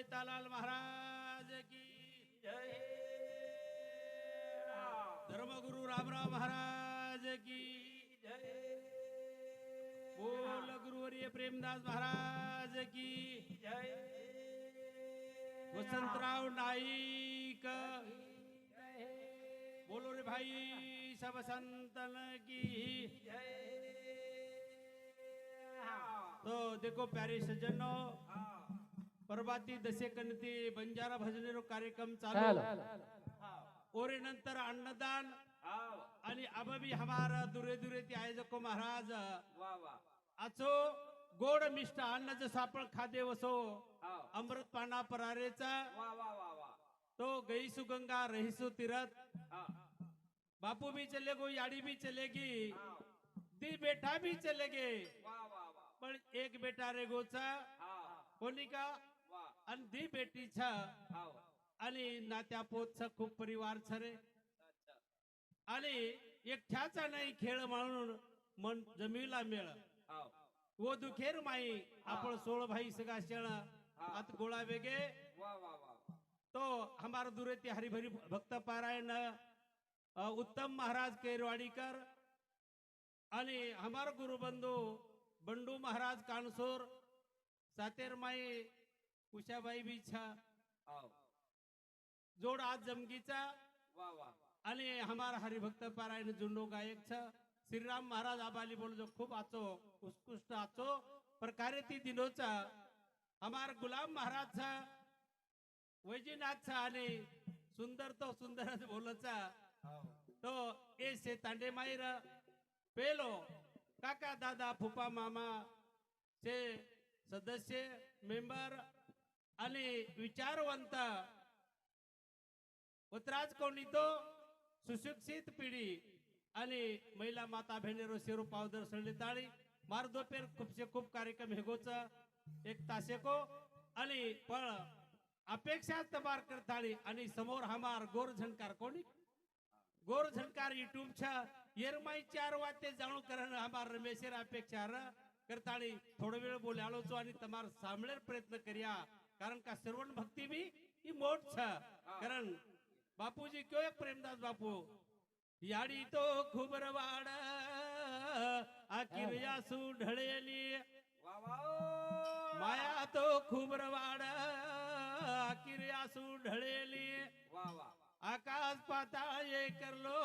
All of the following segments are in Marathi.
सीतालाल महाराज की जय। धर्मगुरु रामराव महाराज की जय। बोल गुरुवर्य प्रेमदास महाराज की जय। वसंतराव नाईक। बोलो रे भाई, सब संतन की तो देखो प्यारे सज्जनों परबाती दसे कनती बंजारा भजनेरो कार्यक्रम चालू. ओरे नंतर अन्नदान. आणि अबबी हमार दुरे दुरे ते आयोजको महाराज. वा वा. आचो गोड मिष्ट अन्न जसं आपण खादे वसो. अमृत पाना परारेचा. वा वा वा वा. तो गई सुगंगा रहीसु तीरथ बापू भी चले गो याड़ी भी चलेगी दी बेटा भी चलेगे वा वा वा. पण एक बेटा रे गोचा. कोणी का? आणि दी बेटीचा आणि नात्या पोतचा खूप परिवार अच्छा. आणि एकट्याचा नाही खेळ म्हणून मन जमीला मेळ. वो दुखेर माई आपण सोळ भाई सगा शेळ. आत गोळा वेगे. तो हमारा दुरेती हरिभरी भक्त पारायण. उत्तम महाराज केरवाडीकर. आणि हमारा गुरुबंधू बंडू महाराज कानसोर. सातेरमाई उषाबाई बिछा हाव जोड आज जमगीचा. वा वा. आणि हमारा हरिभक्त पारायण जुंडो गायक छ. श्रीराम महाराज आबाली बोल जो खूप आचो उत्कृष्ट आचो. प्रकारे ती दिनोचा हमार गुलाम महाराज छ. वैजनाथ छ आणि सुंदर तो सुंदरच बोलचा हाव तो ए से तांडे माईर पेलो काका दादा फुपा मामा चे सदस्य मेंबर आणि विचारवंत उत्तराज कोणी तो सुशिक्षित पिढी आणि महिला माता भेनेरो शेरू पावदर सळली ताळी मार दोपेर खूपसे खूप कार्यक्रम हेगोच एक तासेको आणि पण अपेक्षा तबार करताळी आणि समोर हमार गोर झणकार कोणी? गोर झणकार युट्यूबच्या येरमाई चार वाते जाणू करण हमार रमेशेर अपेक्षा र करताळी थोडा वेळ बोलालोचो आलोचो आणि तमार सामळेर प्रयत्न करिया. कारण का श्रवण भक्ती बी ही मोठ छ. कारण बापूजी क्यो एक प्रेमदास बापू? याडी तो खूब रवाड आखिर यासू ढळेली. माया तो खूब रवाड आखिर यासू ढळेली. आकाश पाताळ ये करलो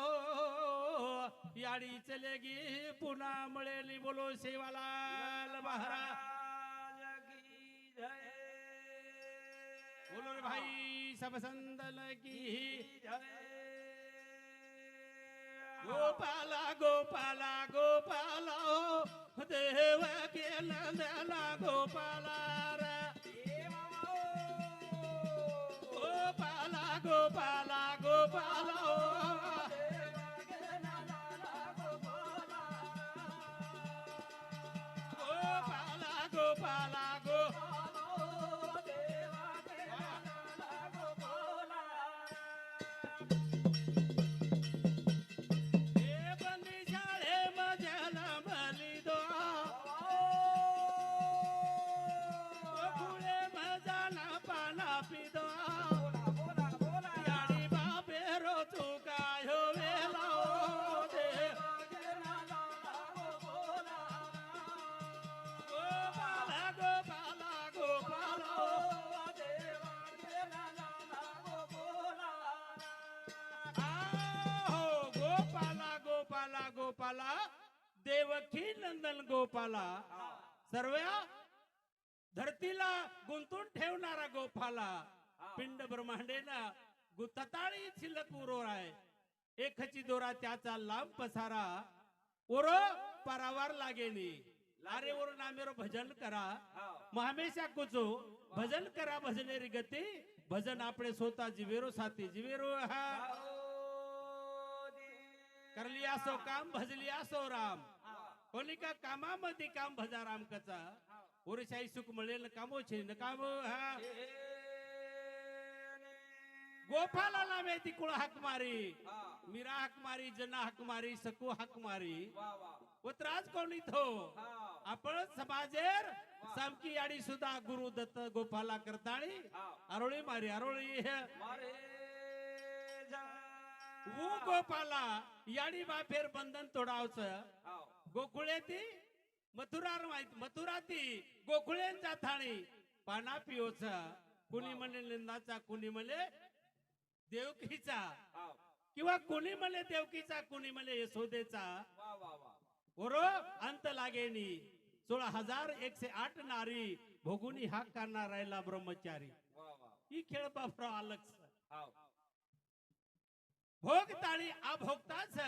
याडी चलेगी पुन्हा मिळेली बोलो शेवालाल महाराज. बोलो रे भाई सब संदल की गोपाला गोपाला गोपाला देव के नंदला गोपाला रे। गोपाला गोपाला गोपाला गोपाला गोपाला देवकी नंदन गोपाला सर्व धरतीला गुंतून ठेवणारा गोपाला. पिंड ब्रह्मांडेना गुतताळी शिल्लक उरोर आहे. एकची दोरा त्याचा लांब पसारा. ओरो परावार लागेनी. लारे ओर नामेरो भजन करा. महामेशा कुचो भजन करा भजनेरी गती. भजन आपले स्वतः जिवेरो साथी जिवेरो हा. करली असो काम भजली असो राम. कोणी का कामामध्ये काम भजा राम कचा ओरशाही सुख मिळेल कामो छे न कामो हा. गोपाला नामे ती कुळ हाक मारी. मीरा हाक मारी जना हाक मारी सकू हाक मारी. वा त्रास कोणी थो आपण समाजेर सामकी याडी सुद्धा गुरु दत्त गोपाला करताळी. आरोळी मारी आरोळी. हे वो गोपाला याडी बाफेर बंधन तोडावच. गोकुळे ती मथुरार माहीत मथुरा ती गोकुळेंचा थाळी. पाना पिओच कुणी म्हणे लिंदाचा कुणी म्हणे देवकीचा. किंवा कुणी म्हणे देवकीचा कुणी म्हणे यशोदेचा. ओरो अंत लागेनी. सोळा हजार एकशे आठ नारी भोगुनी हाक करणार राहिला ब्रह्मचारी ही खेळ बापरा अलग हाव. भोग ताळी आ भोगताच.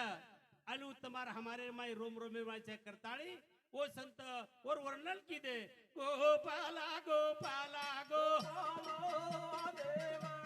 आणि उत्तमार हमारे माई रोम रोमे मायचे करताळी ओ संत और वर्णन की दे। गोपाला गोपाला गो। हे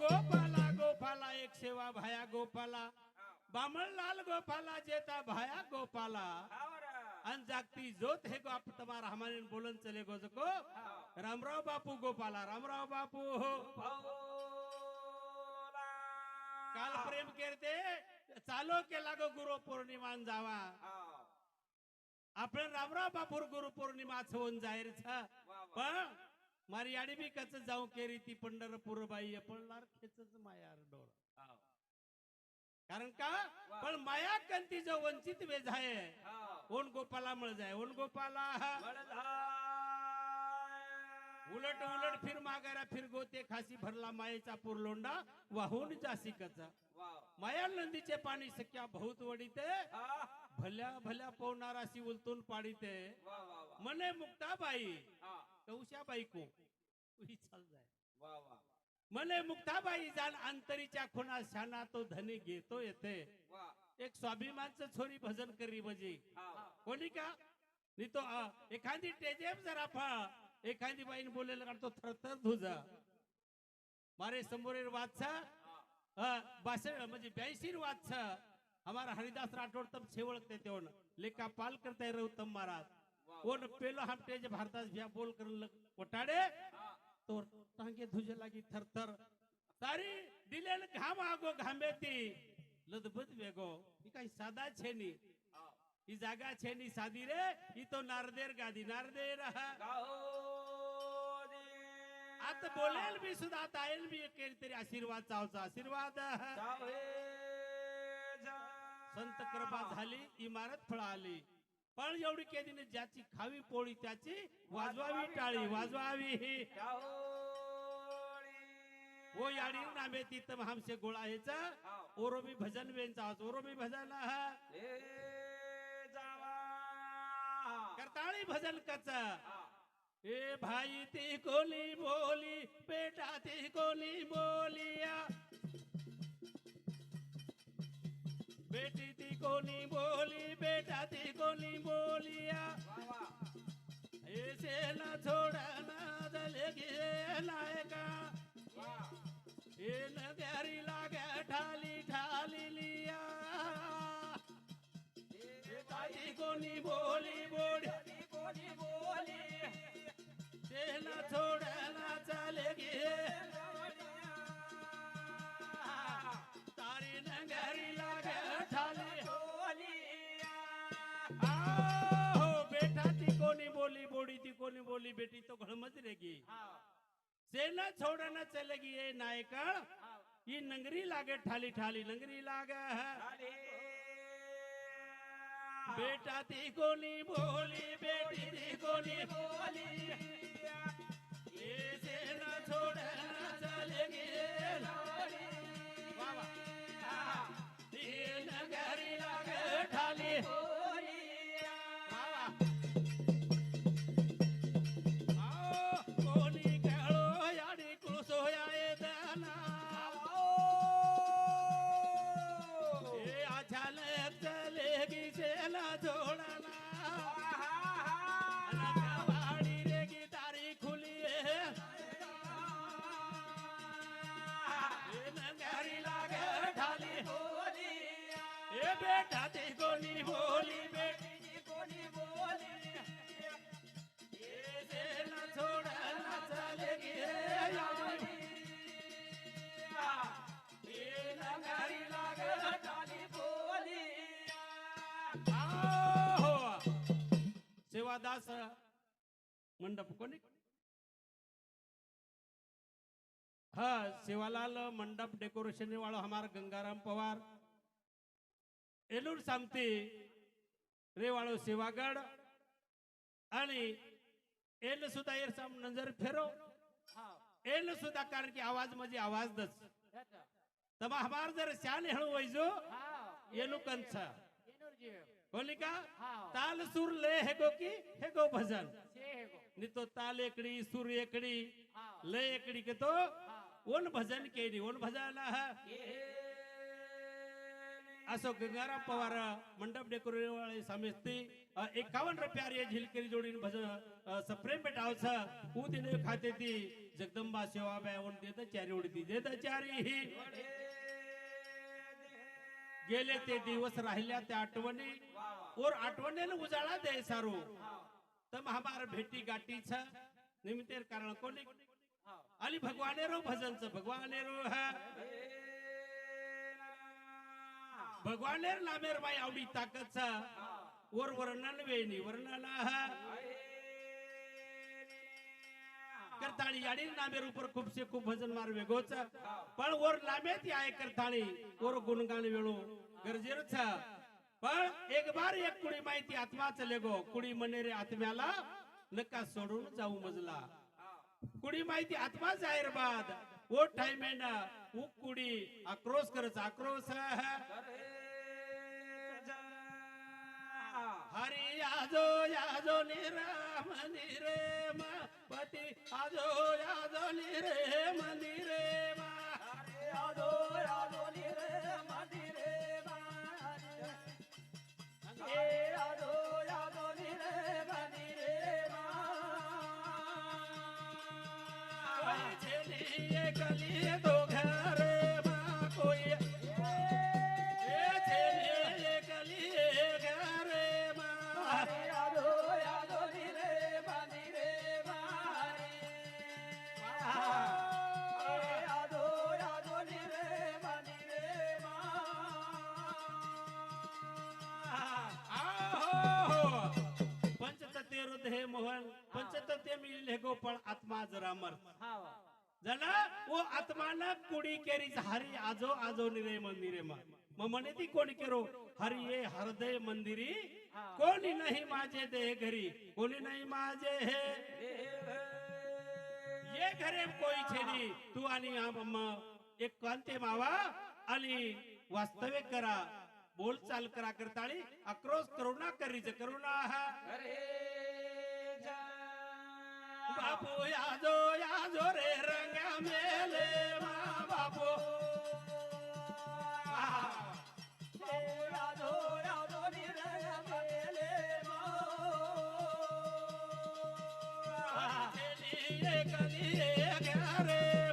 गोपाला गोपाला एक सेवा भाया गोपाला। बामणलाल गोपाला जेता भाया गोपाला। अन जागती जोत हे गो आप तुम्हारा हमारे बोलन चले गो जको। रामराव बापू गोपाला रामराव बापू। हो काल प्रेम करते चालो केला गो गुरु पौर्णिमान जावा। आपण रामराव बापूर गुरु पौर्णिमा होऊन जाहीर छ। पण मारी याडी बी कच जाऊ केरी ती पंढरपूर बाई पडणार खेचच मायार डोर. कारण का? पण माया कंती जो वंचित वेज आहे ओन गोपाला मळ जाय ओन गोपाला उलट उलट फिर मागारा फिर गोते खासी भरला मायेचा पूर लोंडा वाहून जासी कचा. माया नंदीचे पाणी सख्या बहुत वडीते भल्या भल्या पवनाराशी उलटून पाडीते. मने मुक्ताबाई कौशाबाई को मने मुक्ताबाई जाण अंतरीच्या खुणा शाना तो धनी घेतो येते एक स्वाभिमानचं छोरी भजन करी बजी कोणी का? नी तो एखादी टेजेम जरा फा एखादी बाईन बोलेला काढतो थरथर धुजा. मारे समोरील वादचा बासठ म्हणजे ब्याऐंशी वादचा हमारा हरिदास राठोड तम छेवळते तेवण. लेका पाल करता रहुतम महाराज. ओन पेलो हम टेज भारतास भ्या बोल कर कोटाडे तो टांगे धुजे लागी थरथर तारी दिलेल घाम आगो घामे ती लदबद वेगो ही काही साधा छे नी ही जागा छे नी साधी रे ही तो नारदेर गादी. नारदेर. आता बोलेल बी सुद्धा आता बी एक तरी आशीर्वाद. चावचा आशीर्वाद. संत कृपा झाली इमारत फळ आली पण एवढी केली ज्याची खावी पोळी त्याची वाजवावी टाळी. वाजवावी. ही वो याडी नामे तिथं हमसे गोळा हेचा ओरो मी भजन वेंचा ओरो मी भजन. करताळी भजन कच. ए भाई ती कोली बोली बेटा ती कोली बोलिया बेटी ती कोणी बोली बेटा ती कोणी बोलिया. एसेला छोडाना झाले गेलाय का एन प्यारी लाग्या ठाली ठाली लिया. ताई कोणी बोली बोडी. कोणी बोली तेला छोडाना चाले गेला हो, बोली बोड़ी थी कोनी बोली बेटी तो घड़मत रहेगी सेना छोड़ना चलेगी ये नायकड़ नंगरी लागे ठाली ठाली नंगरी लागे. बेटा ती कोनी बोली बेटी ती कोनी बोली. ये लागे ठाली वा वा. आओ, कोणी बोली बेटी कोणी बोली? सेवादास मंडप कोणी? हा सेवालाल मंडप डेकोरेशन वाळो हमार गंगाराम पवार. एलूर सामती रे वाळो सेवागड आणि एल सुद्धा एर साम नजर फेरो एल सुद्धा कारण की आवाज म्हणजे आवाज दच तमा हमार जर शान हेळू वैजो एलू कंच कोणी का ताल सूर ले हेगो की हेगो भजन नी तो ताल एकड़ी सूर एकड़ी ले एकड़ी के तो ओन भजन केली ओन भजन है असो गंगाराम पवार मंडप डेकोरेशन वाले समिति एकावन्न रुपया झिलकेरी जोडीन भजन अ, सप्रेम बेटाव छ ऊ दिन खाते ती जगदंबा सेवा बॅ देत चारी उडती देत चारी. ही गेले ते दिवस राहिल्या त्या आठवणी और आठवणीला उजाळा दे सारू. तम हमार भेटी गाठी छ निमित्तेर कारण कोणी? आणि भगवानेरो भजनच भगवानेरो है. भगवान लामेर बाई आवडी ताकदचा. वर वर्णन वेणी वर्णना करताळी याडी नामेर उपर खूपसे खूप भजन मार वेगोच. पण वर ती आहे करताळी वर गुणगान वेळो गरजेच पण एक बार एक कुणी माहिती आत्माच लेगो कुणी म्हणे रे आत्म्याला नका सोडून जाऊ मजला. कुणी माहिती आत्मा जाहीर बाद वो टाइम आहे ना उक कुडी आक्रोश करत आक्रोश. हरी आजो याजो निराम निरे मा पती आजो याजो निरे मंदिरे मा कोई छेलिए गलिए दो घर आत्मा जरा मर झाला? वो आत्माना कुडी केरी हरी आजो आजो निरे मंदिरे मा. मग म्हणे ती कोणी केरो? हरी ये हृदय मंदिरी. कोणी नाही माझे दे घरी. कोणी नाही माझे हे. ये घरे कोई छेनी तू आणि एक कांते मावा आणि वास्तविक करा. बोल चाल करा करताळी. आक्रोश करुणा करीच करुणा हा. बापू याजो याजो रे रंगा मेले मा बापू चलिए कलिए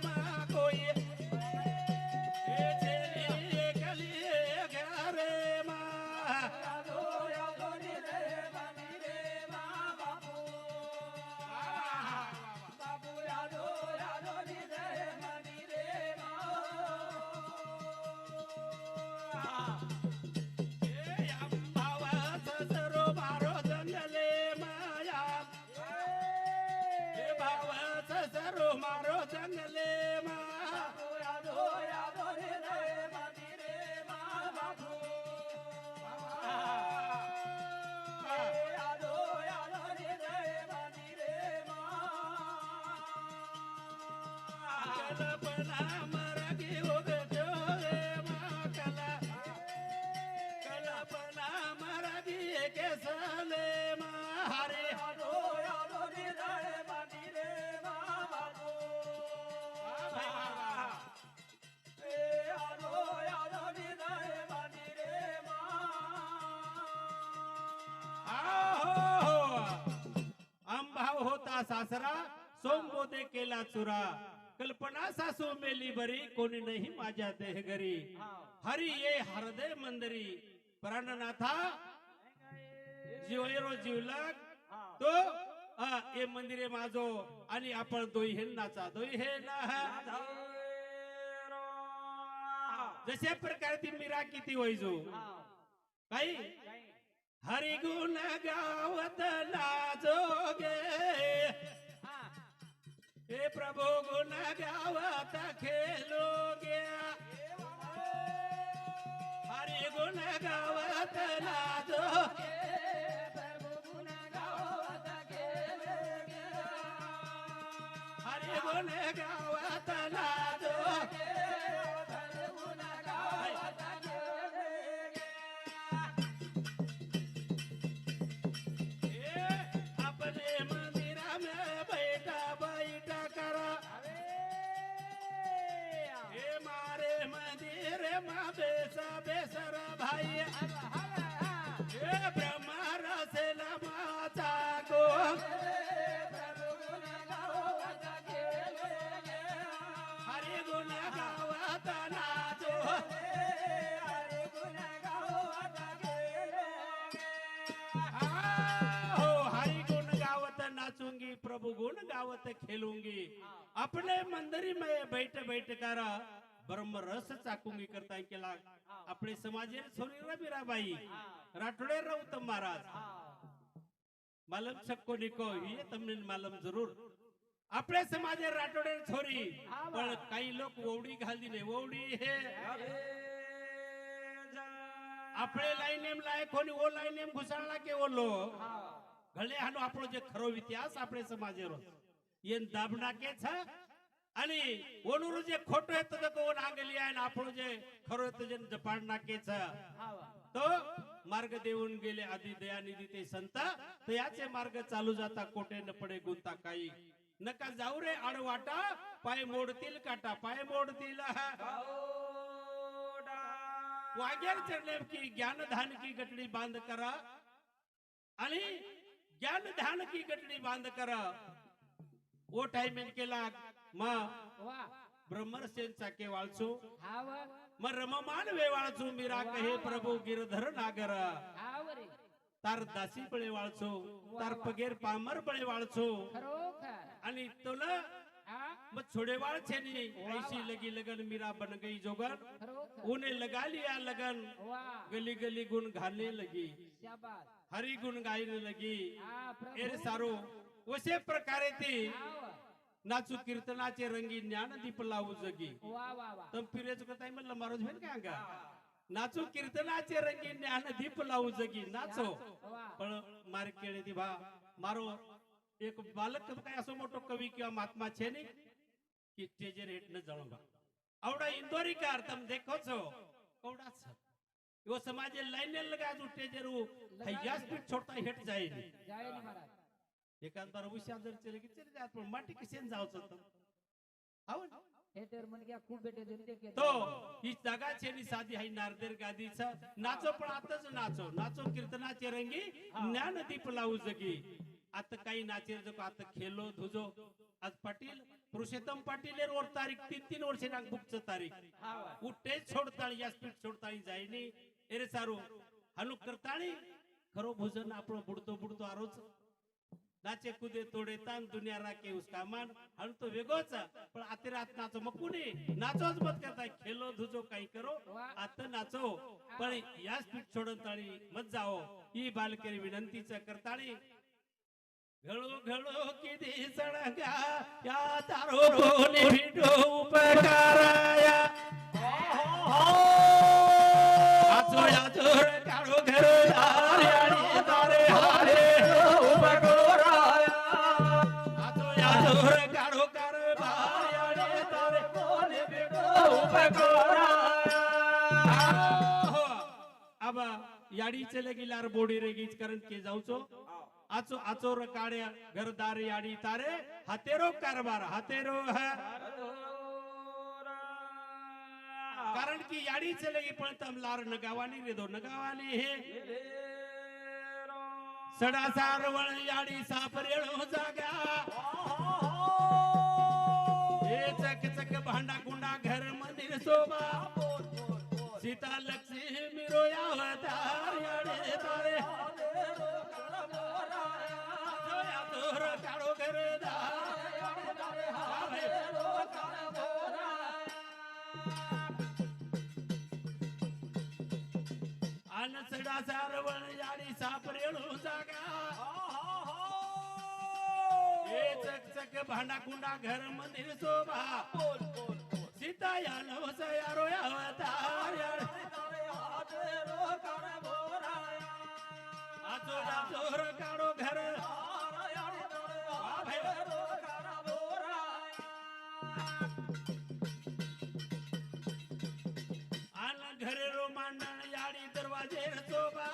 सासरा सोमबोधे केला चुरा. कल्पना सासू मेली बरी कोणी नाही माझ्या देह घरी. हरी ये हृदय मंदरी. प्राणनाथा जीवरो जीवला तो अ, ये मंदिरे माझो आणि आपण दोई हे नाचा दोई हे ना जशा प्रकारे ती मीरा किती वैजो. काही हरी गुण गावत लाजोगे. हे प्रभु गुण गावत ग्या हरि गुण गावत लाजोगे हरि गुण गावत लाजोगे बेसर भाई ब्रह्मा रसेला हरि गुण गावत नाचो। हो गुण गावत नाचूंगी प्रभु गुण गावत खेलूंगी। अपने मंदिर में बैठ बैठ कर ब्रह्म रस चाकूंगी करता केला आपले समाजे थोरवे वीराबाई राठोडे रौतम महाराज. मालम सक्को निको ये तमने मालम जरूर. आपले समाजे राठोडे छोरी पण काही लोक ओवडी घालदी ने ओवडी हे. आपले लाई नेम लाए कोणी ओ लाई नेम घुसाळला के ओ लो भले हनो आपलो जे खरो इतिहास आपले समाजे रो येन दाबडा के छ અને ઓનું જે ખોટો હે તો તો ઓન આગલી આય ને આપણો જે ખરો હે તો જે જપાડ નાખે છે तो मार्ग देऊन गेले आधी दयानिधी ते संत तर याचे मार्ग चालू जाता कोटे न पडे गुंता काही नका जाऊ रे आडवाटा पाय मोडतील काटा पाय मोडतील वागेर चढले की ज्ञान धान की गटडी बांध करा आणि ज्ञान धान की गटडी बांध करा ओ टाइम केला मग ब्रह्मरसेन चाके वाळचो. मग रममान वेवाळचो मीरा कहे प्रभू गिरधर नागर. तार दासी बळे वाळचो तार पगेर पामर बळे वाळचो. आणि तुला मग छोडे वाळ छेनी ऐशी लगी लगन मीरा बन गई जोगन. उने लगा लिया लगन. गली गली गुण घालने लगी. हरी गुण गायने लगी. एरे सारो वसे प्रकारे ती. नाचू कीर्तनाचे रंगी ज्ञान दीप लावू जगी. तर पिरेच कथा म्हणलं? महाराज होईल का अंगा? नाचू कीर्तनाचे रंगी ज्ञान दीप लावू जगी. नाचो. पण मार केळे भा मारो एक बालक काय असो मोठो कवी किंवा महात्मा छे ने? की स्टेजर हेटन जाळून बा. आवडा इंदोरीकार तम देखो छो कवडा छ? यो समाजे लाईन लगाजू स्टेजर हयास छोटा हेट जाईल जाईल महाराज. एकाच बार उशा जर चले की चले जात पण माटी किसेन जावच होतं आवड साधी हाय नारदेर गादीचा. नाचो पण आताच नाचो. नाचो कीर्तनाचे रंगी ज्ञान दीप लावू जगी. आता काही नाचेर जो आता खेलो धुजो. आज पाटील पुरुषोत्तम पाटील वर तारीख तीन तीन वर्षे नाग बुकच तारीख. कुठे सोडताळी या स्पीड सोडताळी जायनी अरे सारू हलू करताळी. खरो भोजन आपण बुडतो बुडतो आरोच. नाचे कुदे तोडे तान दुनिया राखे उसका मान. हळू तो वेगोच पण आते रात नाचो. मग कुणी? नाचोच मत करताय. खेलो धुजो काही करो. आता नाचो. पण या स्पीड सोडून ताळी मत जाओ. ही बालकेरी विनंतीच करताळी. घळो घळो किती सणगा या तारो बोले भिडो उपकाराया. हो, हो. आजो आजो काढो घर याडी चले गेल्यावर बोडी रे गीच कारण के जाऊचो. आचो आचोर काड्या घरदार याडी तारे. हातेरो कारभार हातेरो है. कारण की याडी चले गी पण तमलार नगावानी रे दो नगावानी हे. सडा सारवण याडी सापरेळो जागा. हे चक चक भांडा कुंडा घर मंदिर सोबा. सीता लक्ष्मी रोया अवतार याडे तारे। जोया तोर काढो घर अन सारवण याडी सापरेळू जागा। हे चक चक भांडा कुंडा घर मंदिर शोभा। सीता या नवस या रोया होता शोभा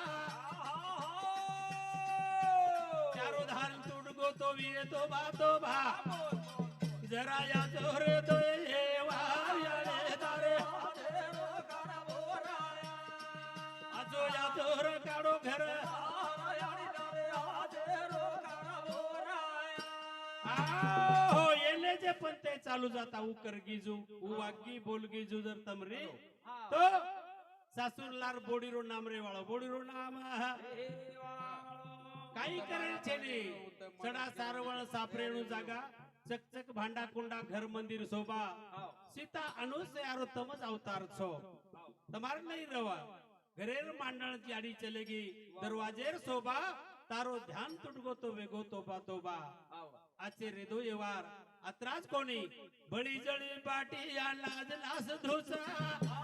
चारो धार तुडगो तो विये तो बा तो बा जरा या जोर तो ये तारे. आजो या जोर काढो घर. हो येले जे पण ते चालू जाता उकर गिजू उवागी बोल गिजू जर तमरी तो सासूरलार बोडीरो नाम रे वाळो बोडीरो नाम काही करेल छेली सडा सारवळ सापरेणू जागा चकचक भांडा कुंडा घर मंदिर शोभा सीता अनुसे यारो तमज अवतार छो તમારે નહીં રવા ઘરેર માંડણ જાડી ચલેગી દરવાજેર શોભા તારો ધ્યાન તુડગો તો વેગો તોબા તોબા આચે રેદો એવાર અતરાજ કોની બળી જળી પાટી આ લાજ લાસ ધોસા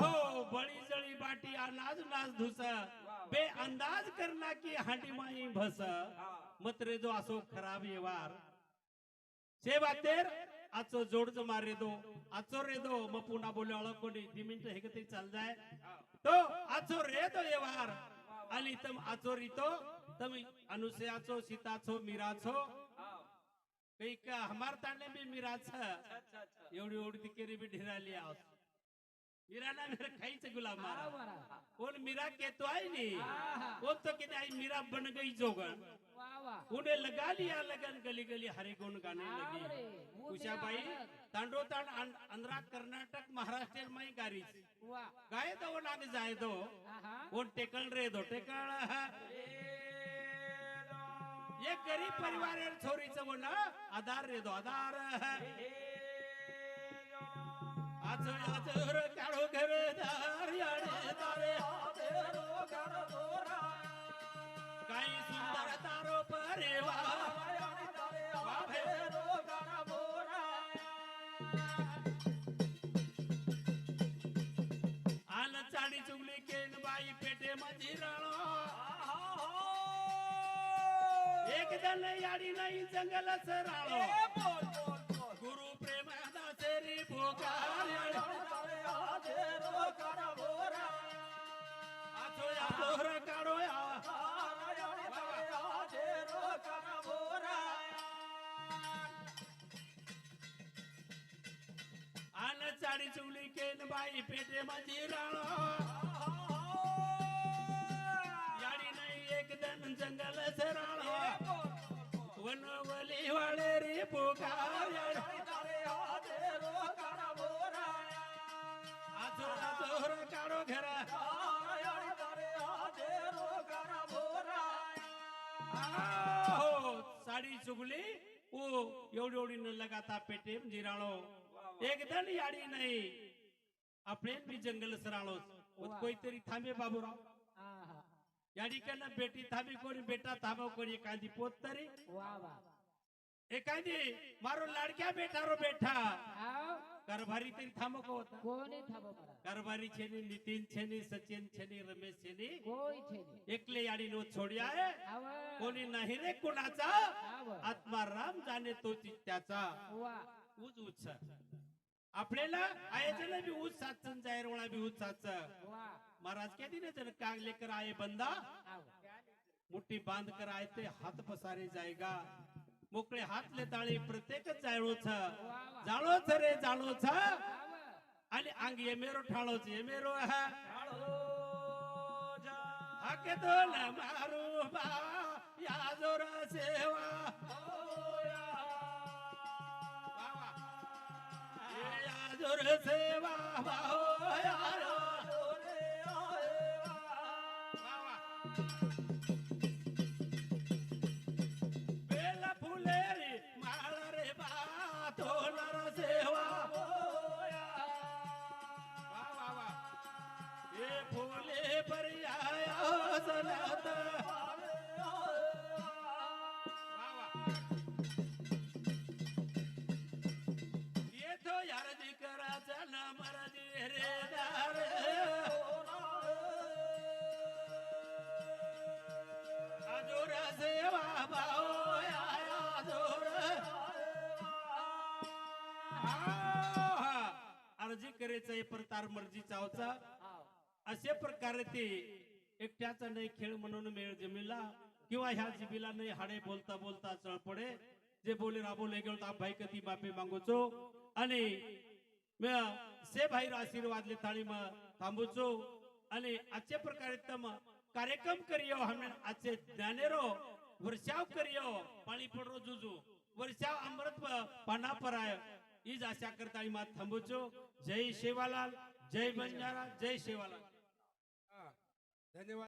हो, धुस. बे अंदाज करना की हांडी माई भस. मत्रे जो असो खराब येवार. से बातेर आचो जोड जो मारे दो. आचो रे दो मग पुन्हा बोलवाळो कोणी. दी मिनिट हे कते चाल जाय तो आचो रे दो येवार. आली तम आचो रितो तम छो मीरा छो काही का हमार तांडे बी मीराच एवढी एवढी ती केरी बी ढिराली आहोत मीराना मेरे खाईच गुलाम मारा। कोण मीरा केतो आहे नी? कोण तो किती आई मीरा बन गई जोगन उन्हें लगा लिया लगन गली गली हरे गुण गाने लगी। उषाबाई तांडो तांड अं- अंध्रा कर्नाटक महाराष्ट्र माई गारी गाय दो वो नाग जाय दो। वो टेकल रे दो टेकल। ये गरीब परिवार है छोरी वो ना आधार रे दो आधार. आजो आजो काढो घर दार याडे तारे काही सुंदर तारो परिवार एक दन याडी नाही जंगल सराळो गुरु प्रेम दासेरी भोकार आजो या दोहर काढो या आन चाडी चुगली केन बाई पेटे मधी राणो याडी नाही एक दन जंगल सराळो बनवली वाळेरी पोकाळोर काढो घरा. हो साडी चुगली. ओ एवढी एवढी न लगाता पेटे म्हणजे जिराळो एकदम याडी नाही. आपण बी जंगल सराळो कोणतरी थांबे बाबूराव. या ठिकाणी बेटी थांबी कोणी बेटा थांबव कोणी एखादी पोत तरी. वा एखादी मारो लाडक्या बेटा. रो बेटा कारभारी तरी थांबव होता? कोणी कारभारी छेनी नितीन छेनी सचिन छेनी रमेश छेनी. एकले याडी नो छोड्या आहे. कोणी नाही रे कुणाचा? आत्मा राम जाणे तो त्याचा. उज उत्साह आपल्याला आयोजन बी ऊज सातसन जाहीर वळा बी ऊज सातच वा. महाराज क्या दिन जन काग लेकर आए बंदा? मुट्ठी बांध कर आए ते हात पसारे जाएगा मोकळे हात ले ताळी प्रत्येकच जाळोच जाळोच रे जाळोच. आणि अंग एमेरो ठाळोच एमेरो हा हाके तो न मारू बा या जोर सेवा. ए फुले पर्याय सनत करायचं मर्जी चावचा. असे प्रकारे ते एकट्याचा नाही खेळ म्हणून मेळ जमिला किंवा ह्या जिबीला नाही हाडे बोलता बोलता चळपडे जे बोले राबवले गेलो ता भाई कधी माफी मागूचो. आणि से भाई आशीर्वाद थाळी मग थांबूचो. आणि आजचे प्रकारे तम कार्यक्रम करियो हमें आजचे ज्ञानेरो. वर्षाव करियो पाणी पडरो जुजू. वर्षाव अमृत पाना पराय. ईज आशा करता मात थांबूचो. जय शेवालाल. जय बंजारा जय शेवालाल धन्यवाद